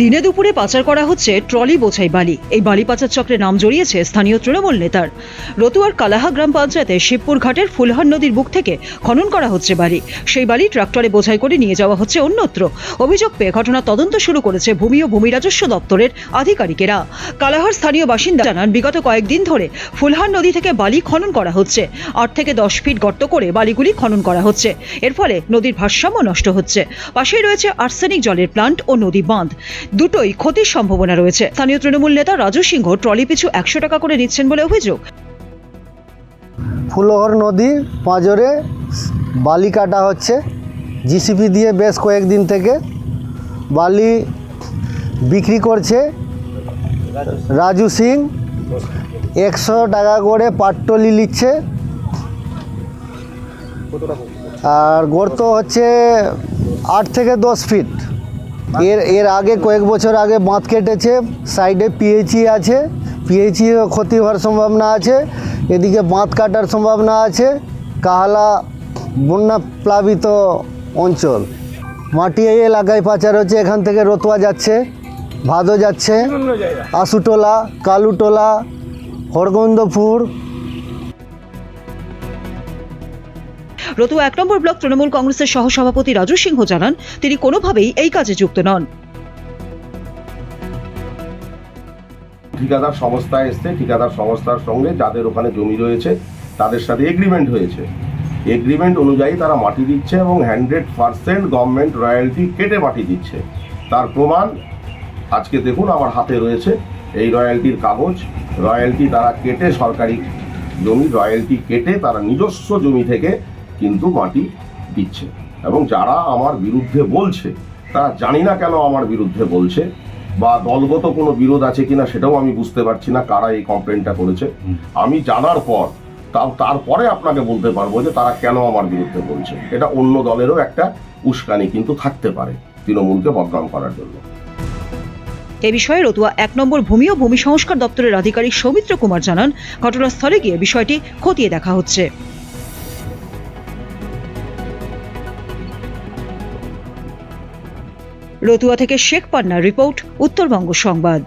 দিনে দুপুরে পাচার করা হচ্ছে ট্রলি বোঝাই বালি। এই বালি পাচার চক্রে নাম জড়িয়েছে স্থানীয় তৃণমূল নেতার। রতুয়ার কালাহা গ্রাম পঞ্চায়েতে শিবপুর ঘাটের ফুলহার নদীর বুক থেকে খনন করা হচ্ছে বালি। সেই বালি ট্রাক্টরে বোঝাই করে নিয়ে যাওয়া হচ্ছে অন্যত্র। অভিযোগ পেয়ে ঘটনা তদন্ত শুরু করেছে ভূমি ও ভূমি রাজস্ব দপ্তরের আধিকারিকেরা। কালাহার স্থানীয় বাসিন্দা জানান, বিগত কয়েকদিন ধরে ফুলহার নদী থেকে বালি খনন করা হচ্ছে। আট থেকে দশ ফিট গর্ত করে বালিগুলি খনন করা হচ্ছে। এর ফলে নদীর ভারসাম্য নষ্ট হচ্ছে। পাশেই রয়েছে আর্সেনিক জলের প্লান্ট ও নদী বাঁধ। দুটোই ক্ষতির সম্ভাবনা রয়েছে। স্থানীয় তৃণমূল নেতা রাজু সিংহ ট্রলি পিছু একশো টাকা করে নিচ্ছেন বলে অভিযোগ। ফুলহর নদীর পাঁজরে বালি কাটা হচ্ছে। জিসিপি দিয়ে বেশ কয়েকদিন থেকে বালি বিক্রি করছে। রাজু সিং একশো টাকা করে পাট্টলি নিচ্ছে। আর গর্ত হচ্ছে আট থেকে দশ ফিট। এর এর আগে কয়েক বছর আগে বাঁধ কেটেছে সাইডে পিএইচি আছে পিএইচি ক্ষতি হওয়ার সম্ভাবনা আছে এদিকে বাঁধ কাটার সম্ভাবনা আছে কাহালা বন্যা প্লাবিত অঞ্চল। মাটি এই এলাকায় পাচার হচ্ছে এখান থেকে রতুয়া যাচ্ছে ভাদো যাচ্ছে আশুটোলা কালুটোলা হরগোবিন্দপুর রতুয়া এক নম্বর ব্লক তৃণমূল কংগ্রেসের সহসভাপতি রাজু সিংহ জানান, তিনি কোনোভাবেই এই কাজে যুক্ত নন। ঠিকাদার সংস্থা এসছে, ঠিকাদার সংস্থার সঙ্গে যাদের ওখানে জমি রয়েছে, তাদের সাথে এগ্রিমেন্ট হয়েছে। এগ্রিমেন্ট অনুযায়ী তারা মাটি দিচ্ছে এবং হান্ড্রেড পার্সেন্ট গভর্নমেন্ট রয়্যালটি কেটে মাটি দিচ্ছে। তার প্রমাণ আজকে দেখুন, আমার হাতে রয়েছে। এই রয়্যালটির কাগজ রয়্যালটি তারা কেটে সরকারি জমি রয়্যালটি কেটে তারা নিজস্ব জমি থেকে কিন্তু মাটি দিচ্ছে। এবং যারা আমার বিরুদ্ধে বলছে, তারা জানি না কেন আমার বিরুদ্ধে বলছে, বা দলগত কোনো বিরোধ আছে কিনা সেটাও আমি বুঝতে পারছি না কারা এই কমপ্লেনটা করেছে। আমি জানার পর, তাও তারপরে আপনাকে বলতে পারব যে তারা কেন আমার বিরুদ্ধে বলছে। এটা অন্য দলেরও একটা উস্কানি কিন্তু থাকতে পারে তৃণমূলকে বদনাম করার জন্য। এ বিষয়ে রতুয়া এক নম্বর ভূমি ও ভূমি সংস্কার দপ্তরের আধিকারিক সৌমিত্র কুমার জানান, ঘটনাস্থলে গিয়ে বিষয়টি খতিয়ে দেখা হচ্ছে। রতুয়া থেকে শেখ পান্না রিপোর্ট উত্তরবঙ্গ সংবাদ।